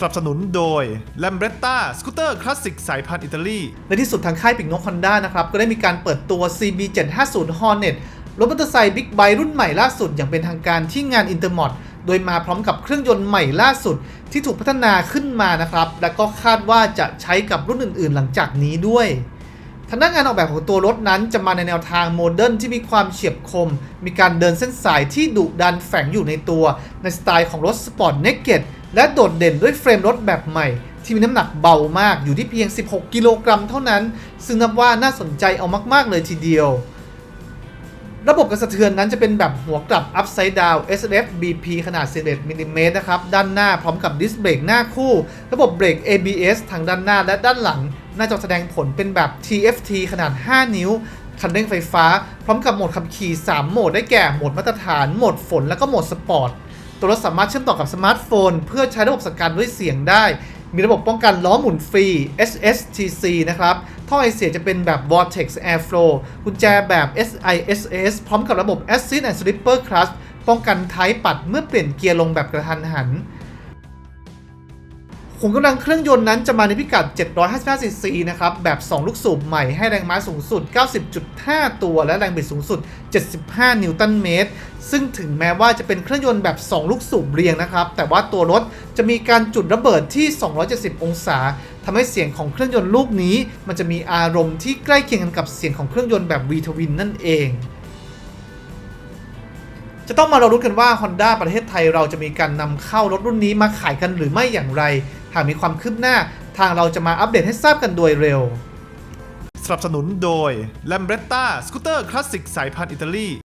สนับสนุนโดย l a m b r e t t a สกูตเตอร์คลาสสิกสายพันธุ์อิตาลีในที่สุดทางค่ายปิกนกฮอนด้านะครับ ก็ได้มีการเปิดตัว CB750 Hornet รถมอเตอร์ไซค์บิ๊กไบรุ่นใหม่ล่าสุด อย่างเป็นทางการที่งานอินเตอร์มอดโดยมาพร้อมกับเครื่องยนต์ใหม่ล่าสุด ที่ถูกพัฒนาขึ้นมานะครับ และก็คาดว่าจะใช้กับรุ่นอื่น ๆ หลังจากนี้ด้วยทางด้านงานออกแบบของตัวรถนั้นจะมาในแนวทางโมเดิร์นที่มีความเฉียบคม มีการเดินเส้นสายที่ดุดันแฝงอยู่ในตัว ในสไตล์ของรถสปอร์ตเนกเก็ต และโดดเด่นด้วยเฟรมรถแบบใหม่ ที่มีน้ำหนักเบามากอยู่ที่เพียง 16 กิโลกรัมเท่านั้น ซึ่งนับว่าน่าสนใจเอามาก ๆ เลยทีเดียว ระบบกระสะเทือนนั้นจะเป็นแบบหัวกลับ Upside Down SLF BP ขนาด 11มิลลิเมตรนะครับ ด้านหน้าพร้อมกับดิสเบรกหน้าคู่ ระบบเบรก ABS ทางด้านหน้าและด้านหลัง หน้าจอแสดงผลเป็นแบบ TFT ขนาด 5 นิ้วคันเร่งไฟฟ้า พร้อมกับโหมดขับขี่ 3 โหมดได้แก่โหมดมาตรฐาน โหมดฝน และก็โหมดสปอร์ต ตัวรถสามารถเชื่อมต่อกับสมาร์ทโฟน เพื่อใช้ระบบสั่งการด้วยเสียงได้ มีระบบป้องกันล้อหมุนฟรี SSTC นะครับ ท่อไอเสียจะเป็นแบบ Vortex Airflow กุญแจแบบ SISS พร้อมกับระบบ Assist and Slipper Clutch ป้องกันท้ายปัดเมื่อเปลี่ยนเกียร์ลงแบบกระทันหัน ขุมกำลังเครื่องยนต์นั้นจะมาในพิกัด 755 ซีซีนะครับ แบบ 2 ลูกสูบใหม่ให้แรงม้าสูงสุด 90.5 ตัว และแรงบิดสูงสุด 75 นิวตันเมตร ซึ่งถึงแม้ว่าจะเป็นเครื่องยนต์แบบ 2 ลูกสูบเรียงนะครับ แต่ว่าตัวรถจะมีการจุดระเบิดที่ 270 องศาทำให้เสียงของเครื่องยนต์ลูกนี้ มันจะมีอารมณ์ที่ใกล้เคียงกันกับเสียงของเครื่องยนต์แบบ V Twin นั่นเองจะต้องมาเรอรุ้กันว่า Honda ประเทศไทยเราจะมีการนำเข้ารถรุ่นนี้มาขายกันหรือไม่อย่างไร หากมีความคืบหน้าทางเราจะมาอัปเดตให้ทราบกันโดยเร็ว สนับสนุนโดย l a m b r e t t a สกูตเตอร์คลาสสิกสายพันธุ์อิตาลี